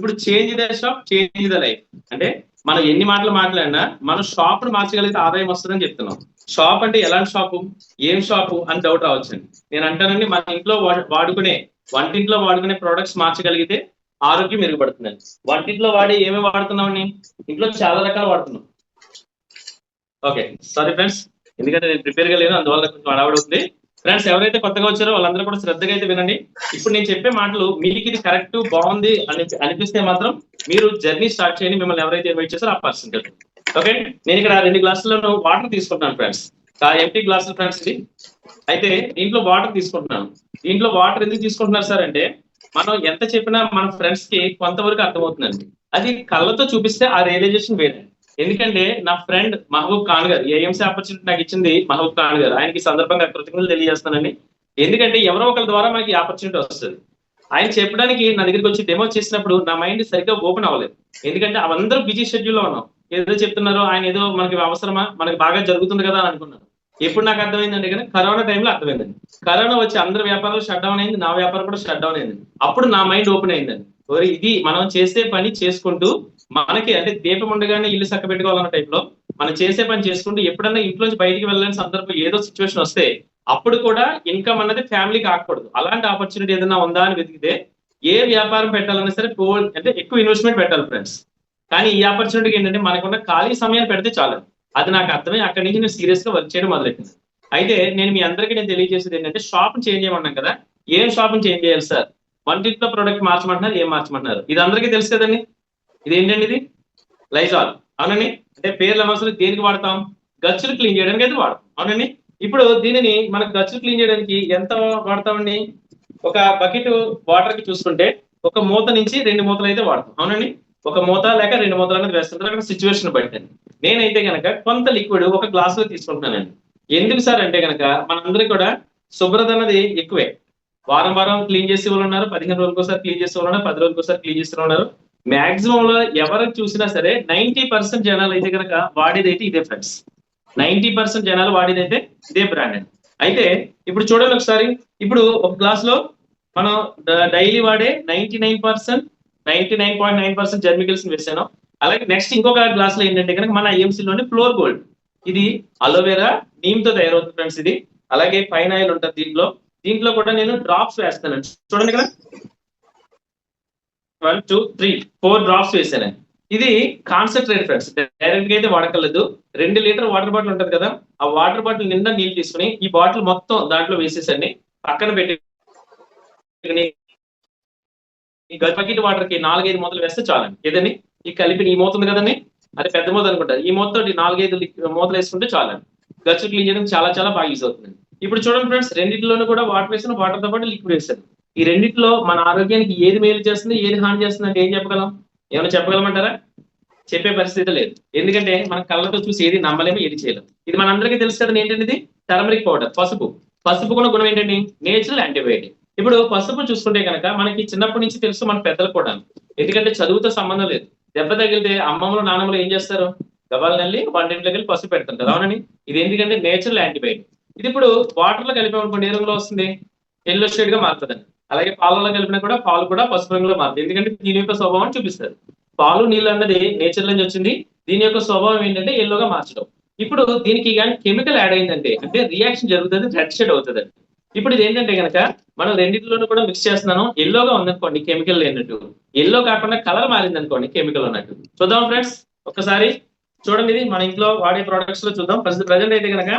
ఇప్పుడు change the shop change the life అంటే మనం ఎన్ని మాటలు మాట్లాడినా మనం షాప్ను మార్చగలిగితే ఆదాయం వస్తుందని చెప్తున్నాం. షాప్ అంటే ఎలాంటి షాపు ఏం షాపు అని డౌట్ అవ్వచ్చండి నేను అంటానండి మన ఇంట్లో వా- వాడుకునే వంటింట్లో వాడుకునే ప్రొడక్ట్స్ మార్చగలిగితే ఆరోగ్యం మెరుగుపడుతుందండి. వంటింట్లో వాడి ఏమేమి వాడుతున్నామండి? ఇంట్లో చాలా రకాలు వాడుతున్నాం. ఓకే సారీ ఫ్రెండ్స్ ఎందుకంటే నేను ప్రిపేర్గా లేను అందువల్ల కొంచెం అడవడుతుంది ఫ్రెండ్స్ ఎవరైతే కొత్తగా వచ్చారో వాళ్ళందరూ కూడా శ్రద్ధగా అయితే వినండి. ఇప్పుడు నేను చెప్పే మాటలు మీకు ఇది కరెక్ట్ బాగుంది అని అనిపిస్తే మాత్రం మీరు జర్నీ స్టార్ట్ చేయండి. మిమ్మల్ని ఎవరైతే ఇన్వైట్ చేస్తారో ఆ పర్సన్ ఓకే? నేను ఇక్కడ రెండు గ్లాసులలో వాటర్ తీసుకుంటున్నాను ఫ్రెండ్స్ ఎంటీ గ్లాసులు ఫ్రెండ్స్ ఇది. అయితే దీంట్లో వాటర్ తీసుకుంటున్నాను. దీంట్లో వాటర్ ఎందుకు తీసుకుంటున్నారు సార్ అంటే మనం ఎంత చెప్పినా మన ఫ్రెండ్స్కి కొంతవరకు అర్థమవుతుందండి. అది కళ్ళతో చూపిస్తే ఆ రియలైజేషన్ వేరే. ఎందుకంటే నా ఫ్రెండ్ మహబూబ్ ఖాన్ గారు ఏఎంసీ ఆపర్చునిటీ నాకు ఇచ్చింది మహబూబ్ ఖాన్ గారు. ఆయనకి సందర్భంగా కృతజ్ఞతలు తెలియజేస్తానండి ఎందుకంటే ఎవరో ఒకరి ద్వారా మనకి ఆపర్చునిటీ వస్తుంది. ఆయన చెప్పడానికి నా దగ్గరికి వచ్చి డెమో చేసినప్పుడు నా మైండ్ సరిగ్గా ఓపెన్ అవ్వలేదు. ఎందుకంటే అవందరూ బిజీ షెడ్యూల్లో ఉన్నాం. ఏదో చెప్తున్నారో ఆయన ఏదో మనకి అవసరమా మనకి బాగా జరుగుతుంది కదా అని అనుకున్నాను ఎప్పుడు నాకు అర్థమైందంటే కానీ కరోనా టైంలో అర్థమైందండి. కరోనా వచ్చి అందరి వ్యాపారాలు షట్ డౌన్ అయింది నా వ్యాపారం కూడా షట్ డౌన్ అయింది అప్పుడు నా మైండ్ ఓపెన్ అయిందండి. ఇది మనం చేసే పని చేసుకుంటూ మనకి అంటే దీపం ఉండగానే ఇల్లు చక్క పెట్టుకోవాలన్న టైప్లో మనం చేసే పని చేసుకుంటూ ఎప్పుడన్నా ఇంట్లోంచి బయటికి వెళ్ళని సందర్భం ఏదో సిచ్యువేషన్ వస్తే అప్పుడు కూడా ఇన్కమ్ అన్నది ఫ్యామిలీకి కాకూడదు అలాంటి ఆపర్చునిటీ ఏదైనా ఉందా అని వెతికితే ఏ వ్యాపారం పెట్టాలన్నా సరే పో అంటే ఎక్కువ ఇన్వెస్ట్మెంట్ పెట్టాలి ఫ్రెండ్స్ కానీ ఈ ఆపర్చునిటీకి ఏంటంటే మనకున్న ఖాళీ సమయం పెడితే చాలు. అది నాకు అర్థమై అక్కడి నుంచి నేను సీరియస్గా వర్క్ చేయడం మొదలెట్టింది. అయితే నేను మీ అందరికీ నేను తెలియజేసేది ఏంటంటే షాప్ చేంజ్ చేయమన్నాం కదా. ఏం షాపింగ్ చేంజ్ చేయాలి సార్ వంటింట్లో ప్రోడక్ట్ మార్చమంటున్నారు ఏం మార్చమంటున్నారు? ఇది అందరికీ తెలుసు కదండి. ఇది ఏంటండి ఇది? లైజాల్ అవునండి? అంటే పేర్ల అనవసరం దేనికి వాడతాం? గచ్చులు క్లీన్ చేయడానికి అయితే వాడతాం. అవునండి? ఇప్పుడు దీనిని మనకు గచ్చులు క్లీన్ చేయడానికి ఎంత వాడతామండి? ఒక బకెట్ వాటర్కి చూసుకుంటే ఒక మూత నుంచి రెండు మూతలు అయితే వాడతాం. అవునండి? ఒక మూత లేక రెండు మూతలు అనేది వేస్తుంటారు అక్కడ సిచ్యువేషన్ బట్టి నేనైతే కనుక కొంత లిక్విడ్ ఒక గ్లాస్లో తీసుకుంటున్నానండి. ఎందుకు సార్ అంటే కనుక మనందరికీ కూడా శుభ్రత అనేది ఎక్కువే. వారం వారం క్లీన్ చేసే వాళ్ళు ఉన్నారు పదిహేను రోజులకు ఒకసారి క్లీన్ చేసే వాళ్ళు ఉన్నారు పది రోజులకు ఒకసారి క్లీన్ చేసే ఉన్నారు. మాక్సిమం లో ఎవరికి చూసినా సరే నైన్టీ పర్సెంట్ జనాలు అయితే కనుక వాడేది అయితే ఇదే ఫ్రెండ్స్ నైన్టీ పర్సెంట్ జనాలు వాడేది అయితే ఇదే బ్రాండ్ అండి అయితే ఇప్పుడు చూడండి ఒకసారి. ఇప్పుడు ఒక గ్లాస్లో మనం డైలీ వాడే ninety nine percent ninety nine point nine percent జర్మికల్స్ వేసాను. అలాగే నెక్స్ట్ ఇంకొక గ్లాస్లో ఏంటంటే కనుక మన ఐఎంసీలోని ఫ్లోర్ గోల్డ్ ఇది అలోవెరా నీమ్తో తయారవుతుంది ఫ్రెండ్స్ ఇది. అలాగే పైన ఆయిల్ ఉంటుంది దీంట్లో. దీంట్లో కూడా నేను డ్రాప్స్ వేస్తాను. చూడండి కదా one two three four drops వేసాను. ఇది కాన్సన్ట్రేట్ ఫ్రెండ్స్ డైరెక్ట్గా అయితే వాడకలేదు రెండు లీటర్ వాటర్ బాటిల్ ఉంటుంది కదా ఆ వాటర్ బాటిల్ నిండా నీళ్ళు తీసుకుని ఈ బాటిల్ మొత్తం దాంట్లో వేసేసండి. పక్కన పెట్టి ఈ బకెట్ వాటర్కి నాలుగైదు మూతలు వేస్తే చాలండి. ఏదండి? ఈ కలిపి ఈ మూత ఉంది కదండి? అది పెద్ద మూత అనుకుంటారు ఈ మూతతో నాలుగైదు మూతలు వేసుకుంటే చాలండి. గచ్చు క్లీన్ చేయడం చాలా చాలా బాగా యూజ్ అవుతుంది ఇప్పుడు చూడండి ఫ్రెండ్స్ రెండింటిలోనూ కూడా వాటర్ వేసిన వాటర్తో పాటు లిక్విడ్ వేసాను ఈ రెండింటిలో మన ఆరోగ్యానికి ఏది మేలు చేస్తుంది ఏది హాని చేస్తుంది అంటే ఏం చెప్పగలం? ఏమైనా చెప్పగలమంటారా? చెప్పే పరిస్థితి లేదు. ఎందుకంటే మనం కళ్ళతో చూసి ఏది నమ్మలేము ఏది చేయలేము. ఇది మనందరికీ తెలుసు కదా ఏంటంటే ఇది? టర్మరిక్ పౌడర్ పసుపు. పసుపు కూడా గుణం ఏంటండి నేచురల్ యాంటీబయాటిక్ ఇప్పుడు పసుపు చూసుకుంటే కనుక మనకి చిన్నప్పటి నుంచి తెలుసు మన పెద్దలు కూడా. ఎందుకంటే చదువుతో సంబంధం లేదు. దెబ్బ తగిలితే అమ్మమ్మలు నాన్నమ్మలు ఏం చేస్తారు? గబాలు నల్లి వంటింట్లోకి వెళ్ళి పసుపు పెడుతుంటారు అవునండి? ఇది ఎందుకంటే నేచురల్ యాంటీబయాటిక్ ఇది ఇప్పుడు వాటర్లో కలిపామనుకోండి ఏ రంగులో వస్తుంది? ఎల్లో షేడ్గా మారుతుందండి. అలాగే పాలలో కలిపినా కూడా పాలు కూడా పసుపు రంగులో మారుతుంది ఎందుకంటే దీని యొక్క స్వభావం చూపిస్తారు. పాలు నీళ్ళు అన్నది నేచర్ నుంచి వచ్చింది. దీని యొక్క స్వభావం ఏంటంటే ఎల్లోగా మార్చడం. ఇప్పుడు దీనికి కానీ కెమికల్ యాడ్ అయిందంటే అంటే రియాక్షన్ జరుగుతుంది రెడ్ షేడ్ అవుతుంది ఇప్పుడు ఇది ఏంటంటే కనుక మనం రెండింటిలోనూ కూడా మిక్స్ చేస్తున్నాను. ఎల్లోగా ఉందనుకోండి కెమికల్ లేనట్టు ఎల్లో కాకుండా కలర్ మారింది అనుకోండి కెమికల్ ఉన్నట్టు చూద్దాం ఫ్రెండ్స్ ఒకసారి చూడండి ఇది. మన ఇంట్లో వాడే ప్రొడక్ట్స్లో చూద్దాం. ప్రజెంట్ అయితే కనుక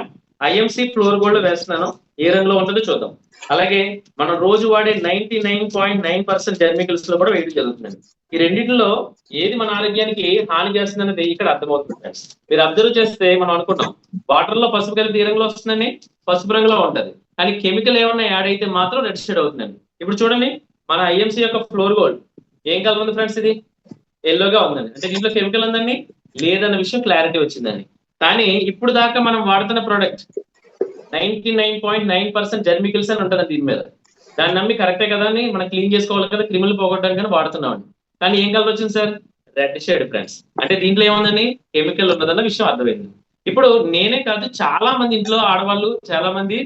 ఐఎంసి ఫ్లోర్ గోల్డ్ వేస్తున్నాను. ఏ రంగులో ఉంటుందో చూద్దాం. అలాగే మనం రోజు వాడే ninety nine point nine percent జర్మికల్స్లో కూడా వేయడం జరుగుతుంది. ఈ రెండింటిలో ఏది మన ఆరోగ్యానికి హాని చేస్తుంది అనేది ఇక్కడ అర్థమవుతుంది ఫ్రెండ్స్. మీరు అబ్జర్వ్ చేస్తే మనం అనుకుంటాం వాటర్లో పసుపు కలిపి ఏ రంగులో వస్తుందని పసుపు రంగులో ఉంటది. కానీ కెమికల్ ఏమన్నా యాడ్ అయితే మాత్రం రెడ్ షేడ్ అవుతుందండి. ఇప్పుడు చూడండి మన ఐఎంసీ యొక్క ఫ్లోర్ గోల్డ్ ఏం కలర్ ఉంది ఫ్రెండ్స్ ఇది? ఎల్లోగా ఉందండి. అంటే దీంట్లో కెమికల్ ఉందండి? లేదన్న విషయం క్లారిటీ వచ్చిందండి. కానీ ఇప్పుడు దాకా మనం వాడుతున్న product ninety nine point nine percent జర్మికల్స్ అని ఉంటుంది దీని మీద. దాన్ని నమ్మి కరెక్టే కదా అని మనం క్లీన్ చేసుకోవాలి కదా క్రిములు పోగొట్టడానికి వాడుతున్నామండి కానీ ఏం కలర్ వచ్చింది సార్? రెడ్ షేడ్ ఫ్రెండ్స్ అంటే దీంట్లో ఏముందని కెమికల్ ఉన్నదన్న విషయం అర్థమైంది. ఇప్పుడు నేనే కాదు చాలా మంది ఇంట్లో ఆడవాళ్ళు చాలా మంది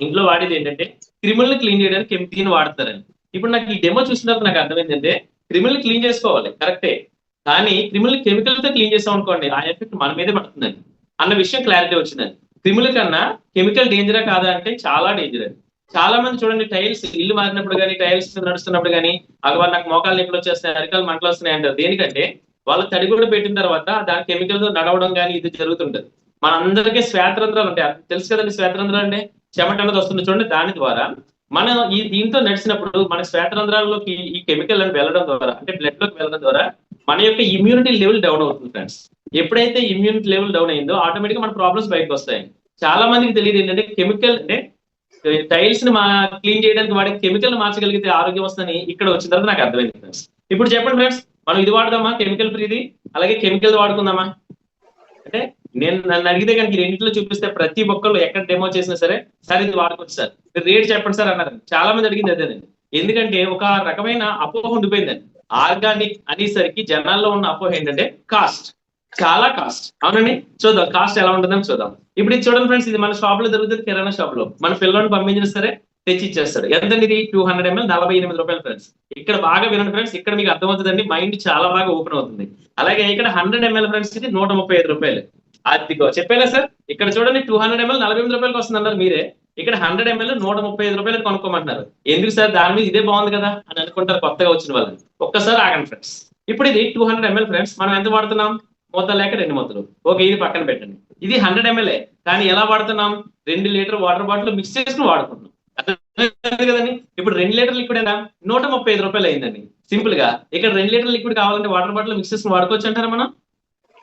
ఇంట్లో వాడేది ఏంటంటే క్రిములను క్లీన్ చేయడానికి కెమికల్ వాడతారని. ఇప్పుడు నాకు ఈ డెమో చూసినప్పుడు నాకు అర్థమైందంటే క్రిమినల్ క్లీన్ చేసుకోవాలి కరెక్టే కానీ క్రిమినల్ కెమికల్తో క్లీన్ చేసాం అనుకోండి ఆ ఎఫెక్ట్ మన మీదే పడుతుందండి అన్న విషయం క్లారిటీ వచ్చిందండి క్రిముల కన్నా కెమికల్ డేంజరా కాదా అంటే చాలా డేంజర్ అండి చాలా మంది చూడండి టైల్స్ ఇల్లు మారినప్పుడు కానీ టైల్స్ నడుస్తున్నప్పుడు కానీ అగవా నాకు మోకాలు నిప్పులు వచ్చేస్తున్నాయి అరికాలు మంటలు వస్తున్నాయి అంటారు. దేనికంటే వాళ్ళు తడి కూడా పెట్టిన తర్వాత దాని కెమికల్తో నడవడం కానీ ఇది జరుగుతుంటది. మనందరికీ శ్వేతరంధ్రాలు ఉంటాయి. తెలుసు కదండి శ్వేతరంధ్రాలు అంటే? చెమట అనేది వస్తుంది చూడండి దాని ద్వారా మనం ఈ దీంతో నడిచినప్పుడు మన శ్వేతరంధ్రాల్లోకి ఈ కెమికల్ అని వెళ్ళడం ద్వారా అంటే బ్లడ్లోకి వెళ్ళడం ద్వారా మన యొక్క ఇమ్యూనిటీ లెవెల్ డౌన్ అవుతుంది ఫ్రెండ్స్ ఎప్పుడైతే ఇమ్యూనిటీ లెవెల్ డౌన్ అయిందో ఆటోమేటిక్ మన ప్రాబ్లమ్స్ బయటకు వస్తాయి. చాలా మందికి తెలియదు ఏంటంటే కెమికల్ అంటే టైల్స్ని మా క్లీన్ చేయడానికి వాడే కెమికల్ మార్చగలిగితే ఆరోగ్యం వస్తుందని ఇక్కడ వచ్చిన తర్వాత నాకు అర్థమైంది ఫ్రెండ్స్ ఇప్పుడు చెప్పండి ఫ్రెండ్స్ మనం ఇది వాడదామా? కెమికల్ ఫ్రీది అలాగే కెమికల్ వాడుకుందామా? అంటే నేను నన్ను అడిగితే కనుక రెండింటిలో చూపిస్తే ప్రతి ఒక్కళ్ళు ఎక్కడ డెమో చేసినా సరే సార్ ఇది వాడుకోవచ్చు సార్. రేట్ చెప్పండి సార్ అన్నారు చాలా మంది అడిగింది అదేనండి. ఎందుకంటే ఒక రకమైన అపోహ ఉండిపోయిందండి. ఆర్గానిక్ అనేసరికి జనాల్లో ఉన్న అపోహ ఏంటంటే కాస్ట్. చాలా కాస్ట్. అవునండి? చూద్దాం కాస్ట్ ఎలా ఉంటుందని చూద్దాం. ఇప్పుడు ఇది చూడండి ఫ్రెండ్స్ ఇది మన షాప్లో దొరుకుతుంది కిరాణా షాప్లో. మన పిల్లల్ని పంపించిన సరే తెచ్చి ఇచ్చేస్తాడు. ఎంతండి ఇది? టూ హండ్రెడ్ ఎంఎల్ నలభై ఎనిమిది రూపాయలు ఫ్రెండ్స్. ఇక్కడ బాగా వినండి ఫ్రెండ్స్ ఇక్కడ మీకు అర్థమవుతుందండి మైండ్ చాలా బాగా ఓపెన్ అవుతుంది. అలాగే ఇక్కడ హండ్రెడ్ ఎంఎల్ ఫ్రెండ్స్ ఇది నూట ముప్పై ఐదు రూపాయలు. అదిగో చెప్పేలా సార్ ఇక్కడ చూడండి టూ హండ్రెడ్ ఎంఎల్ నలభై ఎనిమిది రూపాయలకి వస్తుంది అన్నారు మీరే. ఇక్కడ హండ్రెడ్ ఎంఎల్ నూట ముప్పై ఐదు రూపాయలు కొనుక్కోమంటున్నారు. ఎందుకు సార్? దాని మీద ఇదే బాగుంది కదా అని అనుకుంటారు కొత్తగా వచ్చిన వాళ్ళని. ఒక్కసారి ఆగండి ఫ్రెండ్స్ ఇప్పుడు ఇది టూ హండ్రెడ్ ఎంఎల్ ఫ్రెండ్స్ మనం ఎంత వాడుతున్నాం? మూత లేక రెండు మూతలు. ఓకే ఇది పక్కన పెట్టండి. ఇది హండ్రెడ్ ఎంఎల్ఏ కానీ ఎలా వాడుతున్నాం? రెండు లీటర్ వాటర్ బాటిల్ మిక్స్ చేసుకుని వాడుకుంటున్నాం. కదండి? ఇప్పుడు రెండు లీటర్ లిక్విడ్ అయినా నూట ముప్పై ఐదు రూపాయలు అయిందండి. సింపుల్గా. ఇక్కడ రెండు లీటర్ లిక్విడ్ కావాలంటే వాటర్ బాటిల్ మిక్స్ చేసుకుని వాడుకోవచ్చు అంటారా మనం?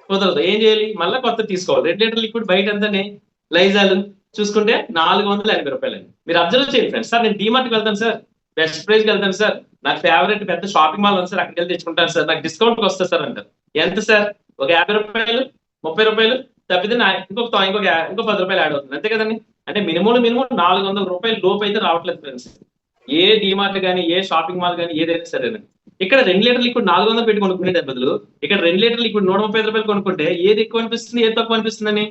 కుదరదు. ఏం చేయాలి? మళ్ళీ కొత్త తీసుకోవాలి. రెండు లీటర్ లిక్విడ్ బయట ఎంతనే లైజాలు. చూసుకుంటే నాలుగు వందల ఎనభై రూపాయలు మీరు అబ్జర్వ్ చేయండి ఫ్రెండ్స్. సార్ నేను డిమార్ట్కి వెళ్తాను సార్. బెస్ట్ ప్రైస్కి వెళ్తాను సార్. నాకు ఫేవరెట్ పెద్ద షాపింగ్ మాల్ ఉంది సార్. అక్కడికి వెళ్ళి తెచ్చుకుంటాను సార్. నాకు డిస్కౌంట్ వస్తుంది సార్ అంటారు. ఎంత సార్? ఒక యాభై రూపాయలు ముప్పై రూపాయలు తప్పితే నా ఇంకొక ఇంకొక ఇంకో పది రూపాయలు యాడ్ అవుతుంది. అంతే కదండి? అంటే మినిమం మినిమం నాలుగు వందల రూపాయలు లోపు అయితే రావట్లేదు ఫ్రెండ్స్. ఏ డిమార్ట్ కానీ ఏ షాపింగ్ మాల్ కానీ ఏదైనా సరేనండి. ఇక్కడ రెండు లీటర్ లిక్విడ్ నాలుగు వందలు పెట్టి కొనుక్కునే బదులు ఇక్కడ రెండు లీటర్ లిక్విడ్ నూట ముప్పై రూపాయలు కొనుక్కుంటే ఏది ఎక్కువ అనిపిస్తుంది ఏది తక్కువ అనిపిస్తుందని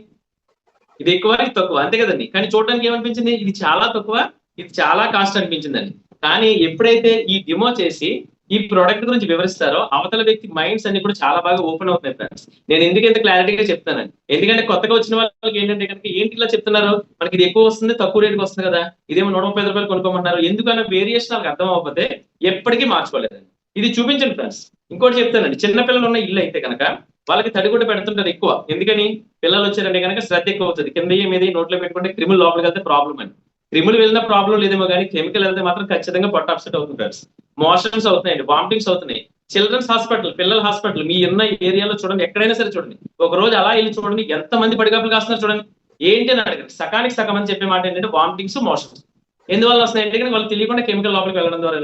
ఇది ఎక్కువ ఇది తక్కువ అంతే కదండి. కానీ చూడడానికి ఏమనిపించింది? ఇది చాలా తక్కువ ఇది చాలా కాస్ట్ అనిపించిందండి. కానీ ఎప్పుడైతే ఈ డిమో చేసి ఈ ప్రోడక్ట్ గురించి వివరిస్తారో అవతల వ్యక్తి మైండ్స్ అన్ని కూడా చాలా బాగా ఓపెన్ అవుతున్నాయి ఫ్రెండ్స్ నేను ఎందుకు ఇంత క్లారిటీగా చెప్తానండి ఎందుకంటే కొత్తగా వచ్చిన వాళ్ళకి ఏంటంటే కనుక ఏంటి ఇలా చెప్తున్నారు? మనకి ఇది ఎక్కువ వస్తుంది తక్కువ రేటుకి వస్తుంది కదా. ఇదేమో నూట ముప్పై రూపాయలు కొనుక్కోమంటున్నారు. ఎందుకన్నా వేరియేషన్ వాళ్ళకి అర్థం అవ్వకపోతే ఎప్పటికీ మార్చుకోలేదండి. ఇది చూపించండి ఫ్రెండ్స్ ఇంకోటి చెప్తానండి. చిన్నపిల్లలు ఉన్న ఇల్లు అయితే కనుక వాళ్ళకి తడిగుడ్డ పెడుతుంటారు ఎక్కువ. ఎందుకని? పిల్లలు వచ్చారంటే కనుక శ్రద్ధ ఎక్కువ అవుతుంది. కింద మీద నోట్లో పెట్టుకుంటే క్రిములు లోపలికి వెళ్తే ప్రాబ్లం అండి క్రిములు వెళ్ళిన ప్రాబ్లం లేదేమో కానీ కెమికల్ వెళ్తే మాత్రం ఖచ్చితంగా పొట్ట అప్సెట్ అవుతుంటారు మోషన్స్ అవుతున్నాయండి. వామిటింగ్స్ అవుతున్నాయి. చిల్డ్రన్స్ హాస్పిటల్ పిల్లల హాస్పిటల్ మీ ఉన్న ఏరియాలో చూడండి. ఎక్కడైనా సరే చూడండి. ఒక రోజు అలా వెళ్ళి చూడండి. ఎంత మంది పడిగాపులు కాస్తున్నారు చూడండి. ఏంటి అని అడగండి. సకానికి సగం అని చెప్పే మాట ఏంటంటే వామిటింగ్స్ మోషన్స్ ఎందువల్ల వస్తున్నాయి? అంటే వాళ్ళు తెలియకుండా కెమికల్ లోపలికి వెళ్ళడం ద్వారా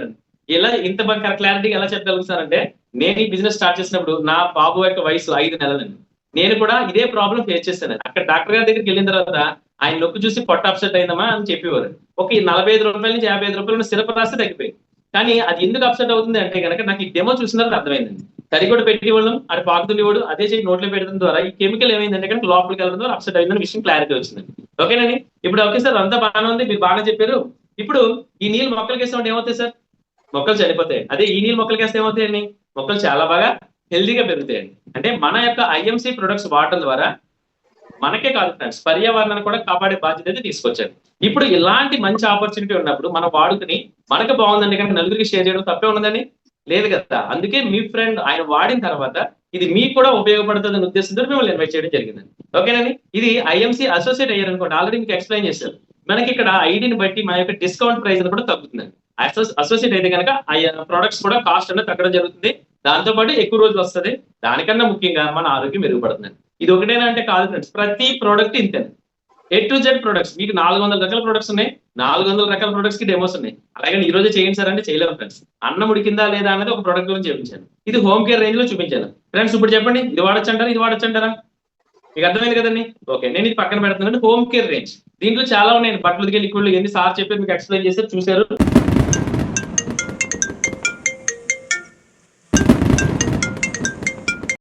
ఇలా ఇంత క్లారిటీగా ఎలా చెప్పగలుగుతారంటే నేను ఈ బిజినెస్ స్టార్ట్ చేసినప్పుడు నా బాబు యొక్క వయసు ఐదు నెలలండి. నేను కూడా ఇదే ప్రాబ్లం ఫేస్ చేశాను అక్కడ డాక్టర్ గారి దగ్గరికి వెళ్ళిన తర్వాత ఆయన నొక్కు చూసి పొట్ట అప్సెట్ అయిందమ్మా అని చెప్పేవారు. ఒక ఈ నలభై ఐదు రూపాయల నుంచి యాభై ఐదు రూపాయలు సిరప్ రాస్తే తగ్గిపోయింది. కానీ అది ఎందుకు అప్సెట్ అవుతుంది అంటే కనుక నాకు ఈ డెమో చూసిన తర్వాత అర్థమైంది తడి కూడా పెట్టి వాళ్ళం అది పాకుతుండేవాడు అదే చేసి నోట్లో పెట్టడం ద్వారా ఈ కెమికల్ ఏమైందంటే కనుక లోపలికి వెళ్ళడం ద్వారా అప్సెట్ అయిందని విషయం క్లారిటీ వచ్చింది ఓకేనండి? ఇప్పుడు ఓకే సార్ అంతా బాగానే ఉంది మీరు బాగానే చెప్పారు. ఇప్పుడు ఈ నీళ్ళు మొక్కలకి వేస్తే ఏమవుతాయి సార్? మొక్కలు చనిపోతాయి. అదే ఈ నీళ్ళు మొక్కలకి వేస్తే ఏమవుతాయండి? మొక్కలు చాలా బాగా హెల్దీగా పెరుగుతాయండి. అంటే మన యొక్క ఐఎంసీ ప్రొడక్ట్స్ వాడటం ద్వారా మనకే కాదు ఫ్రెండ్స్ పర్యావరణాన్ని కూడా కాపాడే బాధ్యత అయితే తీసుకొచ్చారు. ఇప్పుడు ఇలాంటి మంచి ఆపర్చునిటీ ఉన్నప్పుడు మనం వాడుకుని మనకు బాగుందండి కనుక నలుగురికి షేర్ చేయడం తప్పే ఉన్నదని లేదు కదా. అందుకే మీ ఫ్రెండ్ ఆయన వాడిన తర్వాత ఇది మీకు కూడా ఉపయోగపడుతుంది అనే ఉద్దేశంతో మిమ్మల్ని ఇన్వైట్ చేయడం జరిగిందండి. ఓకేనండి? ఇది ఐఎంసీ అసోసియేట్ అయ్యారనుకోండి ఆల్రెడీ మీకు ఎక్స్ప్లెయిన్ చేశారు. మనకి ఇక్కడ ఐడిని బట్టి మా యొక్క డిస్కౌంట్ ప్రైస్ కూడా తగ్గుతుందండి. అసోసియేట్ అయితే కనుక ప్రొడక్ట్స్ కూడా కాస్ట్ అనేది తగ్గడం జరుగుతుంది. దాంతో పాటు ఎక్కువ రోజులు వస్తుంది. దానికన్నా ముఖ్యంగా మన ఆరోగ్యం మెరుగుపడుతుంది. ఇది ఒకటేనా అంటే కాదు ఫ్రెండ్స్ ప్రతి ప్రోడక్ట్ ఇంతేనా ఏ టు జెడ్ ప్రొడక్ట్స్ మీకు నాలుగు వందల రకాల ప్రొడక్ట్స్ ఉన్నాయి. నాలుగు వందల రకాల ప్రొడక్ట్స్కి డెమోస్ ఉన్నాయి. అలాగే ఈ రోజు చేయండి సార్ అంటే చేయలేము ఫ్రెండ్స్ అన్నం ఉడికిందా లేదా అనేది ఒక ప్రొడక్ట్ గురించి చూపించాను. ఇది హోమ్ కేర్ రేంజ్లో చూపించాను. ఫ్రెండ్స్ ఇప్పుడు చెప్పండి. ఇది వాడచ్చు అంటారా ఇది వాడచ్చు అంటారా మీకు అర్థమైంది కదండి? ఓకే నేను ఇది పక్కన పెడుతున్నాను హోమ్ కేర్ రేంజ్ దీంట్లో చాలా ఉన్నాయి. బట్టలు దిగే లిక్విడ్లు ఎన్ని సార్ చెప్పి మీకు ఎక్స్ప్లెయిన్ చేశారు చూశారు.